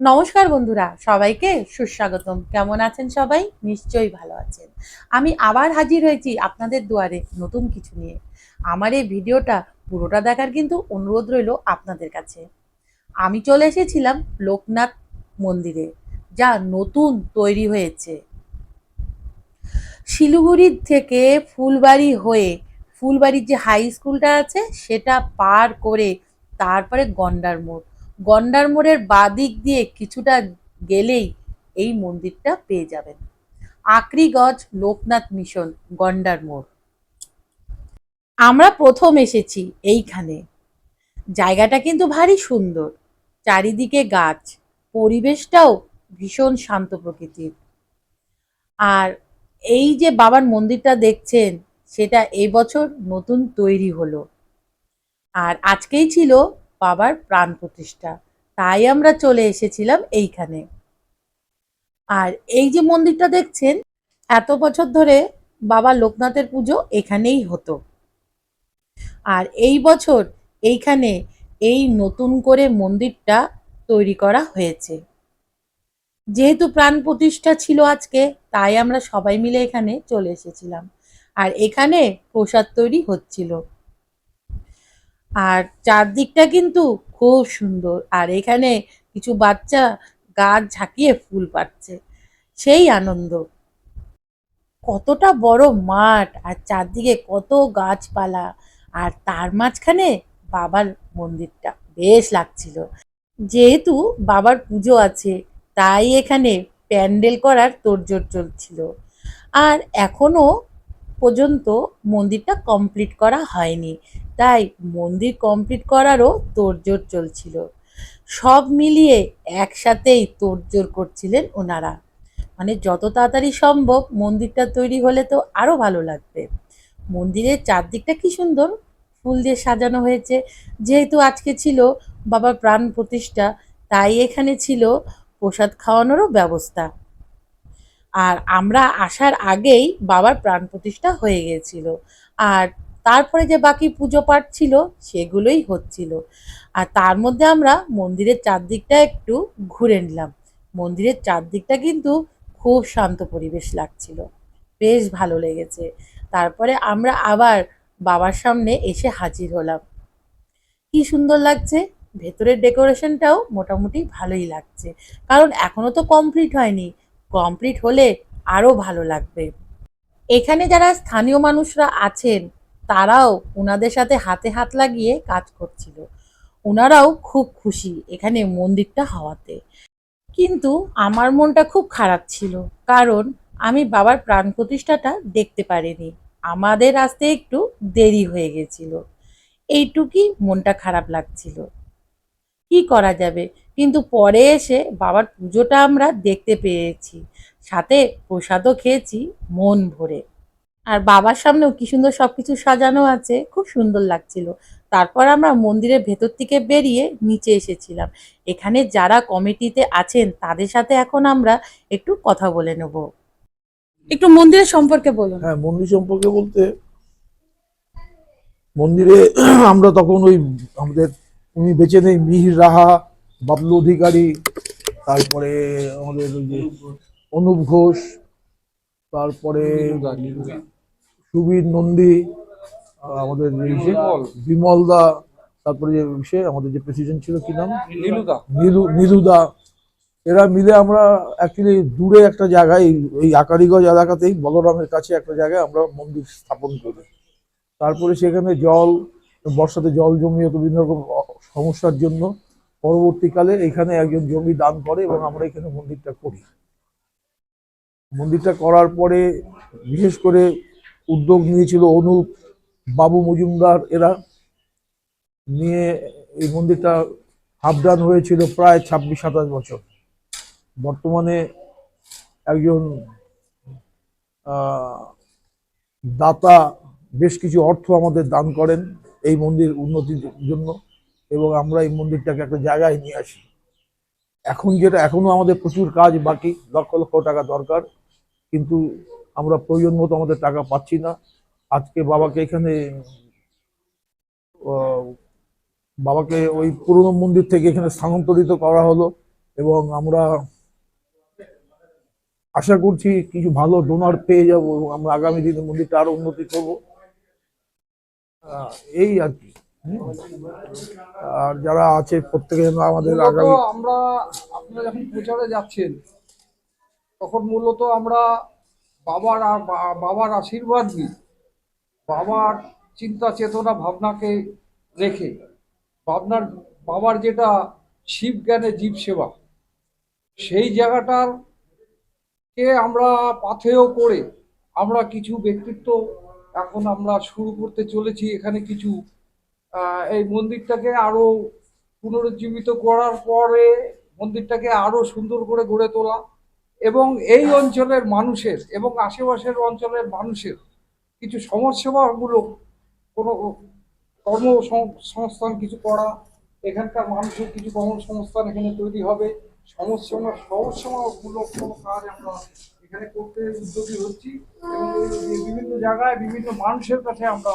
নমস্কার বন্ধুরা, সবাইকে সুস্বাগতম। কেমন আছেন সবাই? নিশ্চয়ই ভালো আছেন। আমি আবার হাজির হয়েছি আপনাদের দুয়ারে নতুন কিছু নিয়ে। আমার এই ভিডিওটা পুরোটা দেখার কিন্তু অনুরোধ রইল আপনাদের কাছে। আমি চলে এসেছিলাম লোকনাথ মন্দিরে, যা নতুন তৈরি হয়েছে। শিলিগুড়ির থেকে ফুলবাড়ি হয়ে, ফুলবাড়ির যে হাই স্কুলটা আছে, সেটা পার করে তারপরে গন্ডার মোড়। গন্ডার মোড়ের বাদিক দিয়ে কিছুটা গেলেই এই মন্দিরটা পেয়ে যাবেন। আক্রিগজ লোকনাথ মিশন গন্ডার মোড় আমরা প্রথম এসেছি এইখানে। জায়গাটা কিন্তু ভারী সুন্দর। চারিদিকে গাছ। পরিবেশটাও ভীষণ শান্ত প্রকৃতির। আর এই যে বাবার মন্দিরটা দেখছেন, সেটা এবছর নতুন তৈরি হলো। আর আজকেই ছিল বাবার প্রাণ প্রতিষ্ঠা। তাই আমরা চলে এসেছিলাম এইখানে। আর এই যে মন্দিরটা দেখছেন, এত বছর ধরে বাবা লোকনাথের পুজো এখানেই হতো। আর এই বছর এইখানে এই নতুন করে মন্দিরটা তৈরি করা হয়েছে। যেহেতু প্রাণ প্রতিষ্ঠা ছিল আজকে, তাই আমরা সবাই মিলে এখানে চলে এসেছিলাম। আর এখানে প্রসাদ তৈরি হচ্ছিল। আর চারদিকটা কিন্তু খুব সুন্দর। আর এখানে কিছু বাচ্চা গাছ ঝাঁকিয়ে ফুল পাচ্ছে। সেই আনন্দ। কতটা বড় মাঠ আর চারদিকে কত গাছপালা। আর তার মাঝখানে বাবার মন্দিরটা। বেশ লাগছিল। যেহেতু বাবার পুজো আছে, তাই এখানে প্যান্ডেল করার তোড়জোড় চলছিল। আর এখনও পর্যন্ত মন্দিরটা কমপ্লিট করা হয়নি। তাই মন্দির কমপ্লিট করারও তোড়জোড় চলছিল। সব মিলিয়ে একসাথেই তোড়জোড় করছিলেন ওনারা। মানে যত তাড়াতাড়ি সম্ভব মন্দিরটা তৈরি হলে তো আরও ভালো লাগবে। মন্দিরের চারদিকটা কি সুন্দর, ফুল দিয়ে সাজানো হয়েছে। যেহেতু আজকে ছিল বাবার প্রাণ প্রতিষ্ঠা, তাই এখানে ছিল প্রসাদ খাওয়ানোরও ব্যবস্থা। আর আমরা আসার আগেই বাবার প্রাণ প্রতিষ্ঠা হয়ে গেছিল আর তারপরে যে বাকি পুজো পাঠ ছিল, সেগুলোই হচ্ছিল। আর তার মধ্যে আমরা মন্দিরের চারদিকটা একটু ঘুরে নিলাম। মন্দিরের চারদিকটা কিন্তু খুব শান্ত পরিবেশ লাগছিল। বেশ ভালো লেগেছে। তারপরে আমরা আবার বাবার সামনে এসে হাজির হলাম। কি সুন্দর লাগছে। ভেতরের ডেকোরেশনটাও মোটামুটি ভালোই লাগছে। কারণ এখনও তো কমপ্লিট হয়নি। কমপ্লিট হলে আরও ভালো লাগবে। এখানে যারা স্থানীয় মানুষরা আছেন তারাও ওনাদের সাথে হাতে হাত লাগিয়ে কাজ করছিল। ওনারাও খুব খুশি এখানে মন্দিরটা হওয়াতে। কিন্তু আমার মনটা খুব খারাপ ছিল, কারণ আমি বাবার প্রাণ প্রতিষ্ঠাটা দেখতে পারিনি। আমাদের আসতে একটু দেরি হয়ে গেছিল। এইটুকুই মনটা খারাপ লাগছিল। কি করা যাবে? কিন্তু পরে এসে বাবার পুজোটা আমরা দেখতে পেয়েছি। সাথে প্রসাদও খেয়েছি মন ভরে। আর বাবার সামনেও কি সুন্দর সব কিছু সাজানো আছে, খুব সুন্দর লাগছিল। তারপর আমরা মন্দিরের ভেতর থেকে বেরিয়ে নিচে এসেছিলাম। এখানে যারা কমিটিতে আছেন, তাদের সাথে এখন আমরা একটু কথা বলে নেব। একটু মন্দিরের সম্পর্কে বলুন। হ্যাঁ মন্দির সম্পর্কে বলতে, মন্দিরে আমরা তখন ওই আমাদের, উনি বেঁচে নেই, মিহির রাহা, বাবলু অধিকারী, তারপরে আমাদের অনুপ ঘোষ, তারপরে সুবীর নন্দী আমাদের বিমল। দা তারপরে যে সে আমাদের যে প্রেসিডেন্ট ছিল কি নাম? নীলুদা। এরা মিলে আমরা অ্যাকচুয়ালি দূরে একটা জায়গায় এই- এই আকারিগঞ্জ এলাকাতেই বলরামের কাছে একটা জায়গায় আমরা মন্দির স্থাপন করি। তারপরে সেখানে জল বর্ষাতে জল জমিয়ে বিভিন্ন রকম সমস্যার জন্য পরবর্তীকালে এখানে একজন জমি দান করে এবং আমরা এখানে মন্দিরটা করি। মন্দিরটা করার পরে বিশেষ করে উদ্যোগ নিয়েছিল অনুপ, বাবু মজুমদার, এরা নিয়ে এই মন্দিরটা হাবদান হয়েছিল প্রায় ছাব্বিশ, সাতাশ বছর। বর্তমানে একজন দাতা বেশ কিছু অর্থ আমাদের দান করেন এই মন্দির উন্নতির জন্য এবং আমরা এই মন্দিরটাকে একটা জায়গায় নিয়ে আসি। এখন যেটা এখনও আমাদের প্রচুর কাজ বাকি, লক্ষ লক্ষ টাকা দরকার, কিন্তু আমরা প্রয়োজন মতো আমাদের টাকা পাচ্ছি না। আজকে বাবাকে এখানে বাবাকে ওই পুরনো মন্দির থেকে এখানে স্থানান্তরিত করা হলো এবং আমরা আশা করছি কিছু ভালো ডোনার পেয়ে যাব এবং আমরা আগামী দিনে মন্দিরটা আরও উন্নতি করব। এই আর কি আর যারা আছে প্রত্যেকে যেন আমাদের আগামী আমরা আপনারা যখন প্রচারে যাচ্ছেন তখন মূলত আমরা বাবার বাবার আশীর্বাদ নিই বাবার চিন্তা চেতনা ভাবনাকে রেখে, ভাবনার, বাবার যেটা শিব জ্ঞানে জীব সেবা, সেই জায়গাটার কে আমরা পাথেয় করে আমরা কিছু ব্যক্তিত্ব এখন আমরা শুরু করতে চলেছি এখানে কিছু এই মন্দিরটাকে আরও পুনরুজ্জীবিত করার পরে মন্দিরটাকে আরও সুন্দর করে গড়ে তোলা। এবং এই অঞ্চলের মানুষের এবং আশেপাশের অঞ্চলের মানুষের কিছু সমাজসেবামূলক কোনো কর্মসংস্থান কিছু করা এখানকার মানুষের কিছু কর্মসংস্থান এখানে তৈরি হবে সমস্যা সমস্যামূলক কোনো কাজ আমরা এখানে করতে উদ্যোগী হচ্ছি বিভিন্ন জায়গায় বিভিন্ন মানুষের কাছে আমরা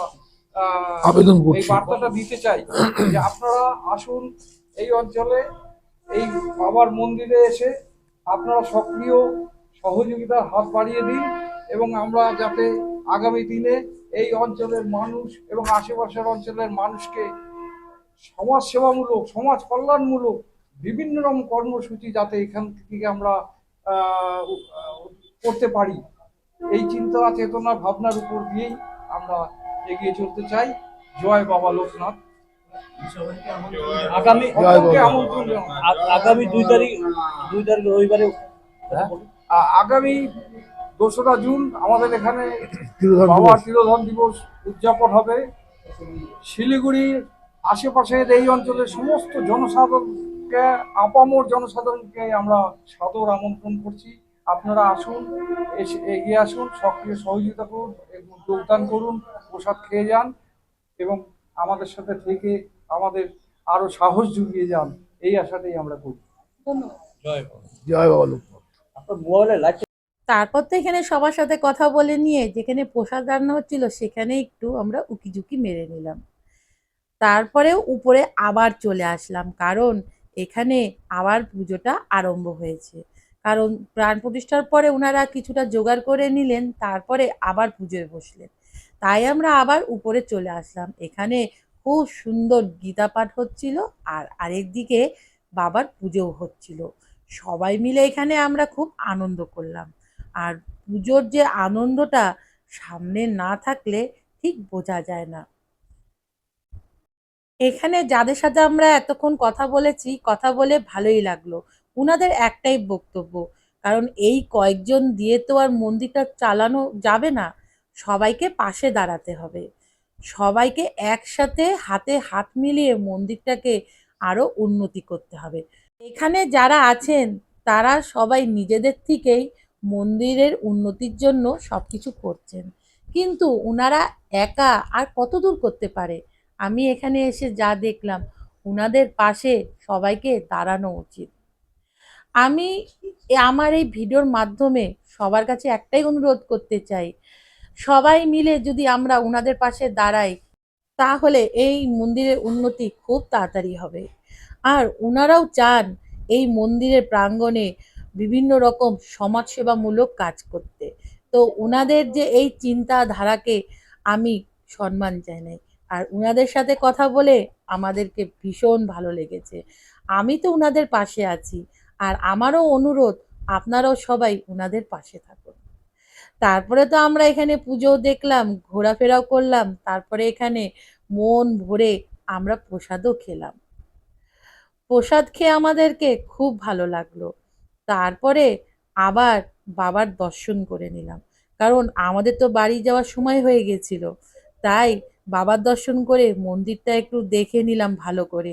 আবেদন। এই বার্তাটা দিতে চাই যে আপনারা আসুন এই অঞ্চলে এই বাবার মন্দিরে এসে আপনারা সক্রিয় সহযোগিতার হাত বাড়িয়ে দিন এবং আমরা যাতে আগামী দিনে এই অঞ্চলের মানুষ এবং আশেপাশের অঞ্চলের মানুষকে সমাজ সেবামূলক সমাজ কল্যাণমূলক বিভিন্ন রকম কর্মসূচি যাতে এখান থেকে আমরা করতে পারি। এই চিন্তা, চেতনা, ভাবনার উপর দিয়েই আমরা এগিয়ে চলতে চাই। জয় বাবা লোকনাথ। আগামী বাবা। আগামী দুই তারিখ দুই তারিখ রবিবারে আগামী দোসরা জুন আমাদের এখানে তিরোধান বাবার দিবস। উদযাপন হবে। শিলিগুড়ির আশেপাশের এই অঞ্চলের সমস্ত জনসাধারণকে আপামর জনসাধারণকে আমরা সাদর আমন্ত্রণ করছি। আপনারা আসুন এসে এগিয়ে আসুন সক্রিয় সহযোগিতা করুন এবং যোগদান করুন প্রসাদ খেয়ে যান এবং আমাদের সাথে থেকে আমাদের আরও সাহস জুগিয়ে যান এই আশাটাই আমরা করি। জয় বাবা। তারপর তো এখানে সবার সাথে কথা বলে নিয়ে যেখানে প্রসাদ রান্না হচ্ছিল সেখানে একটু আমরা উকিঝুঁকি মেরে নিলাম। তারপরে উপরে আবার চলে আসলাম কারণ এখানে আবার পুজোটা আরম্ভ হয়েছে। কারণ প্রাণ প্রতিষ্ঠার পরে ওনারা কিছুটা জোগাড় করে নিলেন তারপরে আবার পুজোয় বসলেন। তাই আমরা আবার উপরে চলে আসলাম। এখানে খুব সুন্দর গীতা পাঠ হচ্ছিল আর আরেকদিকে বাবার পুজোও হচ্ছিল। সবাই মিলে এখানে আমরা খুব আনন্দ করলাম। আর পুজোর যে আনন্দটা সামনে না থাকলে ঠিক বোঝা যায় না। এখানে যাদের সাথে আমরা এতক্ষণ কথা বলেছি, কথা বলে ভালোই লাগল। উনাদের একটাই বক্তব্য, কারণ এই কয়েকজন দিয়ে তো আর মন্দিরটা চালানো যাবে না, সবাইকে পাশে দাঁড়াতে হবে। সবাইকে একসাথে হাতে হাত মিলিয়ে মন্দিরটাকে আরও উন্নতি করতে হবে। এখানে যারা আছেন, তারা সবাই নিজেদের থেকেই মন্দিরের উন্নতির জন্য সব কিছু করছেন। কিন্তু ওনারা একা আর কত দূর করতে পারে? আমি এখানে এসে যা দেখলাম ওনাদের পাশে সবাইকে দাঁড়ানো উচিত। আমি আমার এই ভিডিওর মাধ্যমে সবার কাছে একটাই অনুরোধ করতে চাই সবাই মিলে যদি আমরা ওনাদের পাশে দাঁড়াই, তাহলে এই মন্দিরের উন্নতি খুব তাড়াতাড়ি হবে। আর ওনারাও চান এই মন্দিরের প্রাঙ্গণে বিভিন্ন রকম সমাজসেবামূলক কাজ করতে। তো ওনাদের যে এই চিন্তাধারাকে আমি সম্মান জানাই। আর ওনাদের সাথে কথা বলে আমাদেরকে ভীষণ ভালো লেগেছে। আমি তো ওনাদের পাশে আছি। আর আমারও অনুরোধ, আপনারাও সবাই ওনাদের পাশে থাকুন। তারপরে তো আমরা এখানে পুজো দেখলাম, ঘোরাফেরাও করলাম, তারপরে এখানে মন ভরে আমরা প্রসাদও খেলাম। প্রসাদ খেয়ে আমাদেরকে খুব ভালো লাগল। তারপরে আবার বাবার দর্শন করে নিলাম। কারণ আমাদের তো বাড়ি যাওয়ার সময় হয়ে গেছিল, তাই বাবার দর্শন করে মন্দিরটা একটু দেখে নিলাম ভালো করে।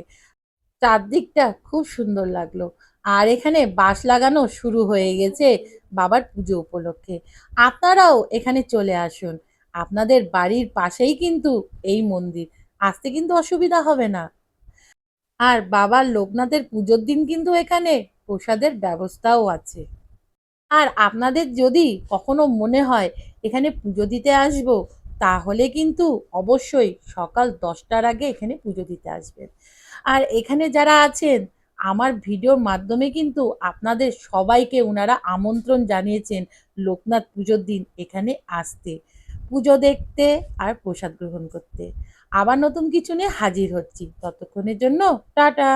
চারদিকটা খুব সুন্দর লাগল। আর এখানে বাঁশ লাগানো শুরু হয়ে গেছে বাবার পুজো উপলক্ষে। আপনারাও এখানে চলে আসুন। আপনাদের বাড়ির পাশেই কিন্তু এই মন্দির। আসতে কিন্তু অসুবিধা হবে না। আর বাবার লোকনাথের পুজোর দিন কিন্তু এখানে প্রসাদের ব্যবস্থাও আছে। আর আপনাদের যদি কখনো মনে হয় এখানে পুজো দিতে আসব, তাহলে কিন্তু অবশ্যই সকাল দশটার আগে এখানে পুজো দিতে আসবেন। আর এখানে যারা আছেন আমার ভিডিওর মাধ্যমে কিন্তু আপনাদের সবাইকে ওনারা আমন্ত্রণ জানিয়েছেন লোকনাথ পুজোর দিন এখানে আসতে, পুজো দেখতে আর প্রসাদ গ্রহণ করতে। আবার নতুন কিছু নিয়ে হাজির হচ্ছি। ততক্ষণের জন্য টাটা!